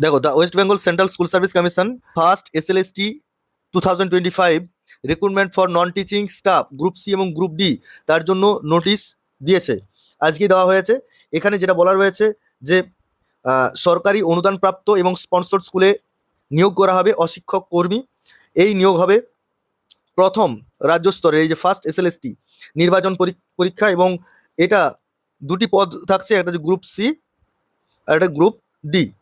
দেখো the West Bengal Central School Service Commission first S L S T two thousand twenty five recruitment for non teaching staff group C এবং group D তার জন্য notice দিয়েছে। আজকে দেওয়া হয়েছে। এখানে যেটা বলা রয়েছে যে সরকারি অনুদানপ্রাপ্ত এবং স্পন্সর স্কুলে নিয়োগ করা হবে অশিক্ষক কর্মী। এই নিয়োগ হবে প্রথম রাজ্য স্তরে, এই যে first S L S T নির্বাচন পরী- পরীক্ষা এবং এটা দুটি পদ থাকছে, একটা গ্রুপ সি আর একটা গ্রুপ ডি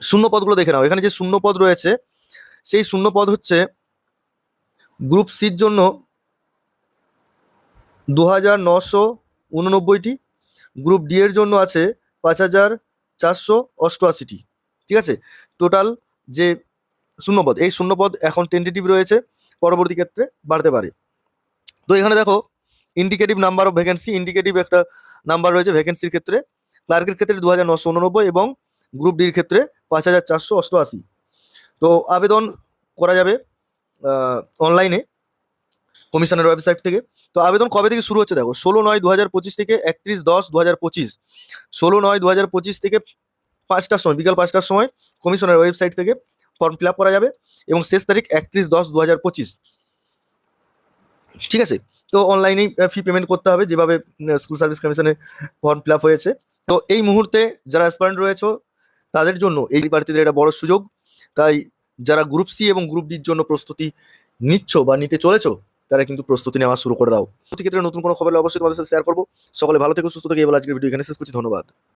শূন্য পদগুলো দেখে নাও। এখানে যে শূন্য পদ রয়েছে, সেই শূন্য পদ হচ্ছে গ্রুপ সির জন্য দু হাজার নশো উননব্বইটি গ্রুপ ডি এর জন্য আছে পাঁচ হাজার চারশো অষ্টআশিটি। ঠিক আছে? টোটাল যে শূন্যপদ, এই শূন্যপদ এখন টেন্টেটিভ রয়েছে, পরবর্তী ক্ষেত্রে বাড়তে পারে। তো এখানে দেখো indicative number of vacancy indicative একটা নাম্বার রয়েছে ভ্যাকেন্সির ক্ষেত্রে ক্লার্কের ক্ষেত্রে দু হাজার নশো উননব্বই এবং গ্রুপ ডির ক্ষেত্রে পাঁচ হাজার চারশো অষ্টআশি। তো আবেদন করা যাবে অনলাইনে কমিশনের ওয়েবসাইট থেকে। তো আবেদন কবে থেকে শুরু হচ্ছে দেখো, ষোলো নয় দু হাজার পঁচিশ থেকে একত্রিশ দশ দু হাজার পঁচিশ। ষোলো নয় দু হাজার পঁচিশ থেকে পাঁচটার সময়, বিকাল পাঁচটার সময় কমিশনের ওয়েবসাইট থেকে ফর্ম ফিল করা যাবে এবং শেষ তারিখ একত্রিশ দশ দু হাজার পঁচিশ। ঠিক আছে? তো অনলাইনেই ফি পেমেন্ট করতে হবে, যেভাবে স্কুল সার্ভিস কমিশনে ফর্ম ফিল হয়েছে। তো এই মুহূর্তে যারা অ্যাসপারেন্ট রয়েছে তাদের জন্য এই প্রার্থীদের একটা বড় সুযোগ। তাই যারা গ্রুপ সি এবং গ্রুপ ডির জন্য প্রস্তুতি নিচ্ছ বা নিতে চলেছো, তারা কিন্তু প্রস্তুতি নেওয়া শুরু করে দাও। প্রতি ক্ষেত্রে নতুন কোনো খবর অবশ্যই তোমাদের সাথে শেয়ার করব। সকলে ভালো থেকে, সুস্থ থেকে। এবার আজকের ভিডিও এখানে শেষ করছি। ধন্যবাদ।